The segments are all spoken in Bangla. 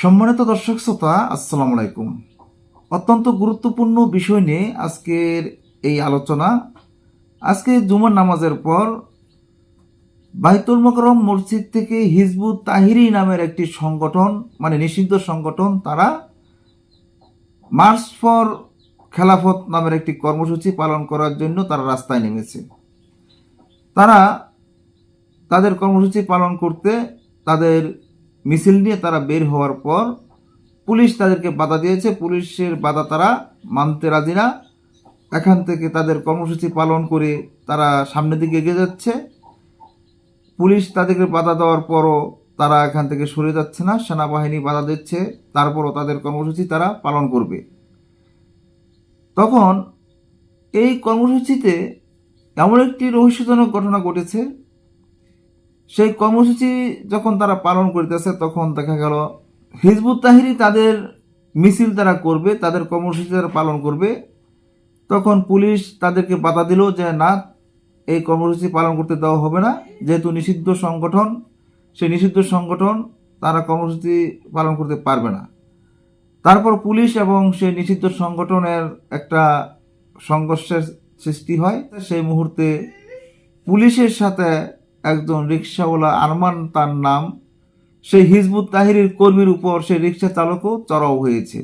সম্মানিত দর্শক শ্রোতা, আসসালামু আলাইকুম। অত্যন্ত গুরুত্বপূর্ণ বিষয় নিয়ে আজকের এই আলোচনা। আজকে জুমার নামাজের পর বাইতুল মকরম মসজিদ থেকে হিজবুত তাহিরি নামের একটি সংগঠন মানে নিষিদ্ধ সংগঠন, তারা মার্চ ফর খেলাফত নামের একটি কর্মসূচি পালন করার জন্য তারা রাস্তায় নেমেছে। তারা তাদের কর্মসূচি পালন করতে তাদের মিছিল নিয়ে তারা বের হওয়ার পর পুলিশ তাদেরকে বাধা দিয়েছে। পুলিশের বাধা তারা মানতে রাজি না। এখান থেকে তাদের কর্মসূচি পালন করে তারা সামনের দিকে এগিয়ে যাচ্ছে। পুলিশ তাদেরকে বাধা দেওয়ার পরও তারা এখান থেকে সরে যাচ্ছে না। সেনাবাহিনী বাধা দিচ্ছে। তারপরও তাদের কর্মসূচি তারা পালন করবে। তখন এই কর্মসূচিতে এমন একটি রহস্যজনক ঘটনা ঘটেছে সেই কর্মসূচি যখন তারা পালন করিতেছে, তখন দেখা গেল, হিজবুত তাহিরি তাদের মিছিল তারা করবে, তাদের কর্মসূচি তারা পালন করবে। তখন পুলিশ তাদেরকে বাধা দিল যে, না, এই কর্মসূচি পালন করতে দেওয়া হবে না। যেহেতু নিষিদ্ধ সংগঠন, সেই নিষিদ্ধ সংগঠন তারা কর্মসূচি পালন করতে পারবে না। তারপর পুলিশ এবং সেই নিষিদ্ধ সংগঠনের একটা সংঘর্ষের সৃষ্টি হয়। সেই মুহূর্তে পুলিশের সাথে একজন রিক্সাওয়ালা আরমান তার নাম। সেই হিজবুত তাহিরের কর্মীর উপর সেই রিক্সা চালকও চড়াও হয়েছে।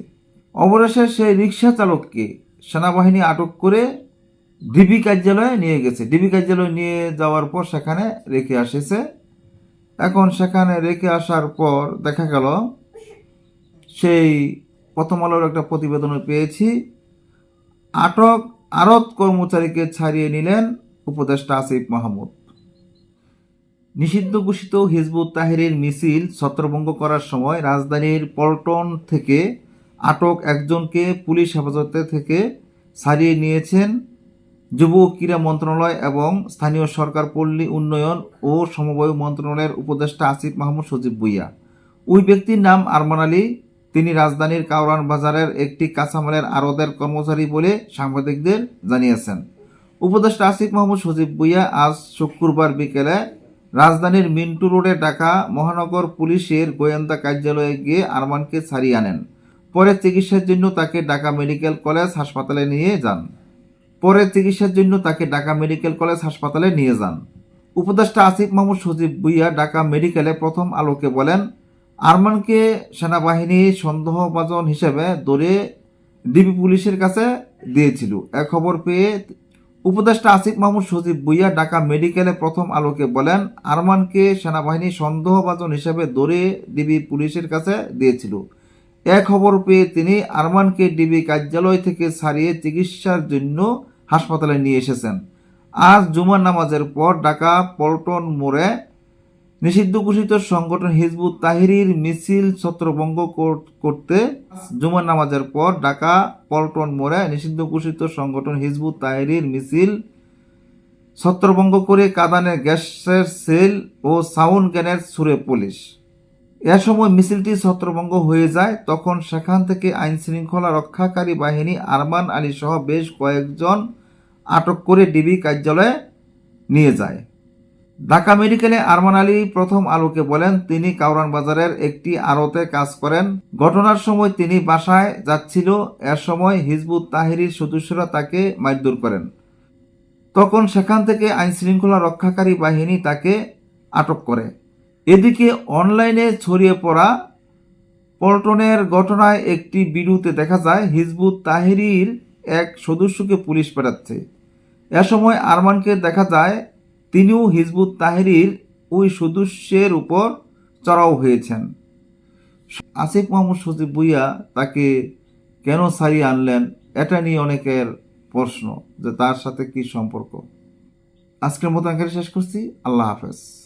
অবশেষে সেই রিক্সা চালককে সেনাবাহিনী আটক করে ডিবি কার্যালয়ে নিয়ে গেছে। ডিবি কার্যালয়ে নিয়ে যাওয়ার পর সেখানে রেখে আসেছে। এখন সেখানে রেখে আসার পর দেখা গেল, সেই প্রথম আলোর একটা প্রতিবেদনে পেয়েছি। আটক আরত কর্মচারীকে ছাড়িয়ে নিলেন উপদেষ্টা আসিফ মাহমুদ। নিষিদ্ধ ঘোষিত হিজবুত তাহিরের মিছিল ছত্রভঙ্গ করার সময় রাজধানীর পল্টন থেকে আটক একজনকে পুলিশ হেফাজতে থেকে ছাড়িয়ে নিয়েছেন যুব ক্রীড়া মন্ত্রণালয় এবং স্থানীয় সরকার পল্লী উন্নয়ন ও সমবায় মন্ত্রণালয়ের উপদেষ্টা আসিফ মাহমুদ সজীব ভুইয়া। ওই ব্যক্তির নাম আরমান আলী। তিনি রাজধানীর কাউরান বাজারের একটি কাঁচামালের আড়তের কর্মচারী বলে সাংবাদিকদের জানিয়েছেন। উপদেষ্টা আসিফ মাহমুদ সজীব ভুইয়া আজ শুক্রবার বিকেলে রাজধানীর মিন্টু রোডে ঢাকা মহানগর পুলিশের গোয়েন্দা কার্যালয়ে গিয়ে আরমানকে ছাড়িয়ে আনেন। পরে চিকিৎসার জন্য তাকে ঢাকা মেডিকেল কলেজ হাসপাতালে নিয়ে যান। পরে চিকিৎসার জন্য তাকে ঢাকা মেডিকেল কলেজ হাসপাতালে নিয়ে যান। উপদেষ্টা আসিফ মাহমুদ সজীব ভুইয়া ঢাকা মেডিকেলে প্রথম আলোকে বলেন, আরমানকে সেনাবাহিনী সন্দেহভাজন হিসেবে ধরে ডিবি পুলিশের কাছে দিয়েছিল। এ খবর পেয়ে উপদেষ্টা আসিফ মাহমুদ সজীব ভুইয়া ঢাকা মেডিকেলে প্রথম আলোকে বলেন, আরমানকে সেনাবাহিনী সন্দেহভাজন হিসেবে ধরে ডিবি পুলিশের কাছে দিয়েছিল। এ খবর পেয়ে তিনি আরমানকে ডিবি কার্যালয় থেকে ছাড়িয়ে চিকিৎসার জন্য হাসপাতালে নিয়ে এসেছেন। আজ জুমার নামাজের পর ঢাকা পল্টন মোড়ে নিষিদ্ধ ঘোষিত সংগঠন হিজবুত তাহিরির মিছিল ছত্রভঙ্গ করতে জুমার নামাজের পর ঢাকা পল্টন মোড়ে নিষিদ্ধ ঘোষিত সংগঠন হিজবুত তাহিরির মিছিল ছত্রভঙ্গ করে কাদানে গ্যাসের সেল ও সাউন্ড গ্যানের ছুড়ে পুলিশ। এ সময় মিছিলটি ছত্রভঙ্গ হয়ে যায়, তখন সেখান থেকে আইন শৃঙ্খলা রক্ষাকারী বাহিনী আরমান আলী সহ বেশ কয়েকজন আটক করে ডিবি কার্যালয়ে নিয়ে যায়। ঢাকা মেডিকেলে আরমান আলী প্রথম আলোকে বলেন, তিনি কাউরান বাজারের একটি আড়তে কাজ করেন। ঘটনার সময় তিনি বাসায় যাচ্ছিল। এর সময় হিজবুত তাহিরির সদস্যরা তাকে মারধর করেন। তখন সেখান থেকে আইন শৃঙ্খলা রক্ষাকারী বাহিনী তাকে আটক করে। এদিকে অনলাইনে ছড়িয়ে পড়া পল্টনের ঘটনায় একটি ভিডিওতে দেখা যায়, হিজবুত তাহিরির এক সদস্যকে পুলিশ পাঠাচ্ছে এ সময় আরমানকে দেখা যায় তিনিও হিজবুত তাহরির ওই সদস্যের উপর চড়াও হয়েছেন। আসিফ মাহমুদ সজিব ভুইয়া তাকে কেন সারিয়ে আনলেন, এটা নিয়ে অনেকের প্রশ্ন যে তার সাথে কি সম্পর্ক। আজকের মতো আঙ্কারে শেষ করছি। আল্লাহ হাফেজ।